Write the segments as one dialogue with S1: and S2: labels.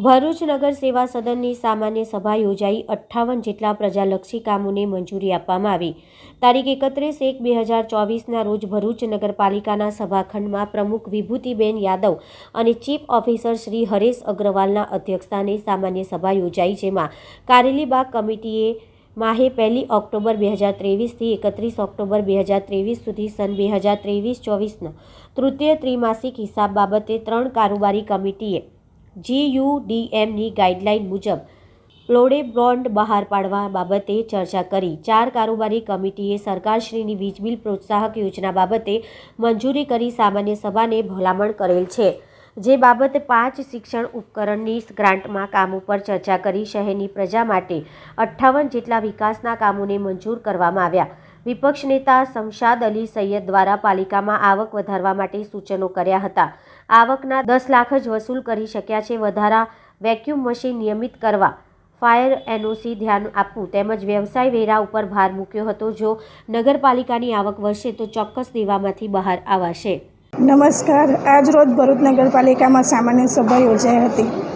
S1: ભરૂચ નગર સેવા સદનની સામાન્ય સભા યોજાઈ. અઠ્ઠાવન જેટલા પ્રજાલક્ષી કામોને મંજૂરી આપવામાં આવી. તારીખ એકત્રીસ એક બે હજાર ચોવીસના રોજ ભરૂચ નગરપાલિકાના સભાખંડમાં પ્રમુખ વિભૂતિબેન યાદવ અને ચીફ ઓફિસર શ્રી હરેશ અગ્રવાલના અધ્યક્ષસ્થાને સામાન્ય સભા યોજાઈ, જેમાં કારેલીબાગ કમિટીએ માહે પહેલી ઓક્ટોબર બે હજાર ત્રેવીસથી એકત્રીસ ઓક્ટોબર બે હજાર ત્રેવીસ સુધી સન બે હજાર ત્રેવીસ ચોવીસના તૃતીય ત્રિમાસિક હિસાબ બાબતે ત્રણ કારોબારી કમિટીએ જીયુડીએમની ગાઈડલાઈન મુજબ પ્લોડે બોન્ડ બહાર પાડવા બાબતે ચર્ચા કરી. ચાર કારોબારી કમિટીએ સરકારશ્રીની વીજ બિલ પ્રોત્સાહક યોજના બાબતે મંજૂરી કરી સામાન્ય સભાને ભલામણ કરેલ છે. જે બાબતે પાંચ શિક્ષણ ઉપકરણની ગ્રાન્ટમાં કામ ઉપર ચર્ચા કરી શહેરની પ્રજા માટે અઠ્ઠાવન જેટલા વિકાસના કામોને મંજૂર કરવામાં આવ્યા. વિપક્ષ નેતા શમશાદ અલી સૈયદ દ્વારા પાલિકામાં આવક વધારવા માટે સૂચનો કર્યા હતા. આવકના દસ લાખ જ વસૂલ કરી શક્યા છે. વધારા વેક્યુમ મશીન નિયમિત કરવા, ફાયર એનઓસી ધ્યાન આપવું તેમજ વ્યવસાય વેરા ઉપર ભાર મૂક્યો હતો. જો નગરપાલિકાની આવક વધશે તો ચોક્કસ દેવામાંથી બહાર આવાશે.
S2: નમસ્કાર. આજ રોજ ભરૂચ નગરપાલિકામાં સામાન્ય સભા યોજાઈ હતી.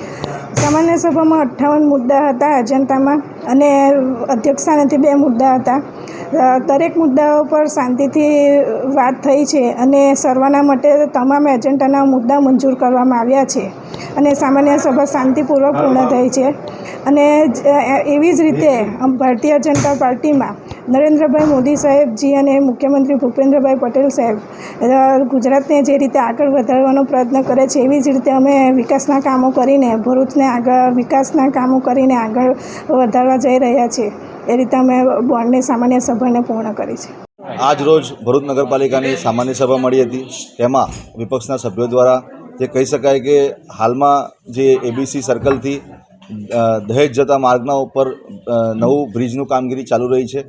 S2: સામાન્ય સભામાં અઠ્ઠાવન મુદ્દા હતા એજન્ડામાં અને અધ્યક્ષસ્થાનેથી બે મુદ્દા હતા. દરેક મુદ્દાઓ પર શાંતિથી વાત થઈ છે અને સર્વાના માટે તમામ એજન્ડાના મુદ્દા મંજૂર કરવામાં આવ્યા છે અને સામાન્ય સભા શાંતિપૂર્વક પૂર્ણ થઈ છે. અને એવી જ રીતે ભારતીય જનતા પાર્ટીમાં નરેન્દ્રભાઈ મોદી સાહેબજી અને મુખ્યમંત્રી ભૂપેન્દ્રભાઈ પટેલ સાહેબ ગુજરાતને જે રીતે આગળ વધારવાનો પ્રયત્ન કરે છે, એવી જ રીતે અમે વિકાસના કામો કરીને, ભરૂચને આગળ, વિકાસના કામો કરીને આગળ વધારવા જઈ રહ્યા છીએ. એ રીતે અમે બોર્ડની, સામાન્ય સભાને પૂર્ણ કરી છે.
S3: આજ રોજ ભરૂચ નગરપાલિકાની સામાન્ય સભા મળી હતી. તેમાં વિપક્ષના સભ્યો દ્વારા જે કહી શકાય કે હાલમાં જે એબીસી સર્કલથી દહેજ જતા માર્ગના ઉપર નવું બ્રિજનું કામગીરી ચાલુ રહી છે.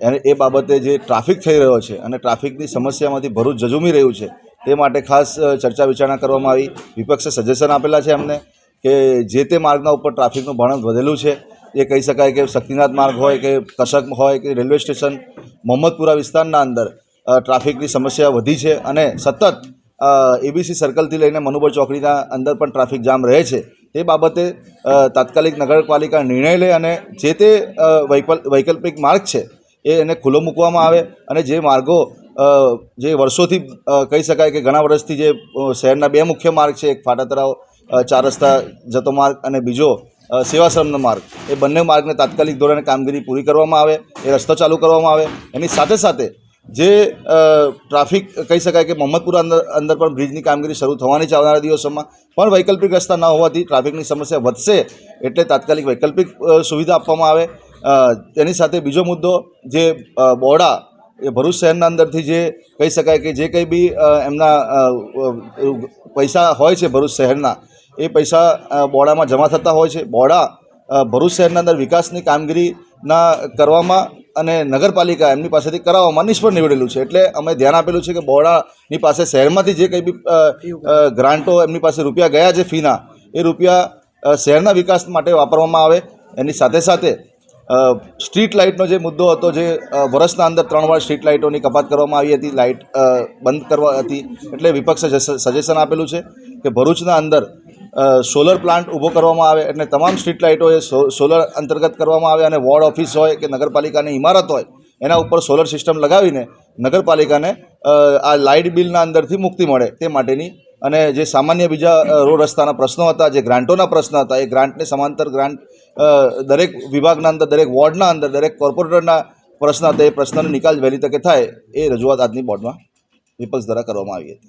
S3: અને એ બાબતે જે ટ્રાફિક થઈ રહ્યો છે અને ટ્રાફિકની સમસ્યામાંથી ભરૂચ જજુમી રહ્યું છે, તે માટે ખાસ ચર્ચા વિચારણા કરવામાં આવી. વિપક્ષે સજેશન આપેલા છે અમને કે જે તે માર્ગના ઉપર ટ્રાફિકનું ભારણ વધેલું છે, એ કહી શકાય કે શક્તિનાથ માર્ગ હોય કે કશક હોય કે રેલવે સ્ટેશન, મોહમ્મદપુરા વિસ્તારના અંદર ટ્રાફિકની સમસ્યા વધી છે અને સતત એબીસી સર્કલથી લઈને મનુબર ચોકડીના અંદર પણ ટ્રાફિક જામ રહે છે. તે બાબતે તાત્કાલિક નગરપાલિકા નિર્ણય લે અને જે તે વૈકલ, વૈકલ્પિક માર્ગ છે એ એને ખુલ્લો મૂકવામાં આવે અને જે માર્ગો જે વર્ષોથી કહી શકાય કે ઘણા વર્ષથી જે શહેરના બે મુખ્ય માર્ગ છે, એક ફાટાતરાવ ચાર રસ્તા જતો માર્ગ અને બીજો સેવાશ્રમનો માર્ગ. એ બંને માર્ગને તાત્કાલિક ધોરણે કામગીરી પૂરી કરવામાં આવે, એ રસ્તો ચાલુ કરવામાં આવે. એની સાથે સાથે જે ટ્રાફિક, કહી શકાય કે મોહમ્મદપુરા અંદર અંદર પણ બ્રિજની કામગીરી શરૂ થવાની છે આવનારા દિવસોમાં, પણ વૈકલ્પિક રસ્તા ન હોવાથી ટ્રાફિકની સમસ્યા વધશે, એટલે તાત્કાલિક વૈકલ્પિક સુવિધા આપવામાં આવે. તેની સાથે બીજો મુદ્દો જે બોડા એ ભરૂચ શહેરના અંદરથી જે કહી શકાય કે જે કંઈ બી એમના પૈસા હોય છે ભરૂચ શહેરના, એ પૈસા બોડામાં જમા થતા હોય છે. બોડા ભરૂચ શહેરના અંદર વિકાસની કામગીરીના કરવામાં અને નગરપાલિકા એમની પાસેથી કરાવવામાં નિષ્ફળ નીવડેલું છે. એટલે અમે ધ્યાન આપેલું છે કે બોડાની પાસે શહેરમાંથી જે કંઈ બી ગ્રાન્ટો એમની પાસે રૂપિયા ગયા છે ફીના, એ રૂપિયા શહેરના વિકાસ માટે વાપરવામાં આવે. એની સાથે સાથે સ્ટ્રીટ લાઇટનો જે મુદ્દો હતો જે વર્ષના અંદર ત્રણ વાર સ્ટ્રીટ લાઇટોની કપાત કરવામાં આવી હતી લાઇટ બંધ કરવા હતી, એટલે વિપક્ષે સજેશન આપેલું છે કે ભરૂચના અંદર સોલર પ્લાન્ટ ઊભો કરવામાં આવે એટલે તમામ સ્ટ્રીટ લાઇટો એ સોલર અંતર્ગત કરવામાં આવે અને વોર્ડ ઓફિસ હોય કે નગરપાલિકાની ઇમારત હોય, એના ઉપર સોલર સિસ્ટમ લગાવીને નગરપાલિકાને આ લાઇટ બિલના અંદરથી મુક્તિ મળે તે માટેની અને જે સામાન્ય બીજા રોડ રસ્તાના પ્રશ્નો હતા, જે ગ્રાન્ટોના પ્રશ્ન હતા, એ ગ્રાન્ટને સમાંતર ગ્રાન્ટ દરેક વિભાગના અંદર, દરેક વોર્ડના અંદર, દરેક કોર્પોરેટરના પ્રશ્ન હતા, એ પ્રશ્નનો નિકાલ વહેલી તકે થાય, એ રજૂઆત આજની બોર્ડમાં વિપક્ષ દ્વારા કરવામાં આવી હતી.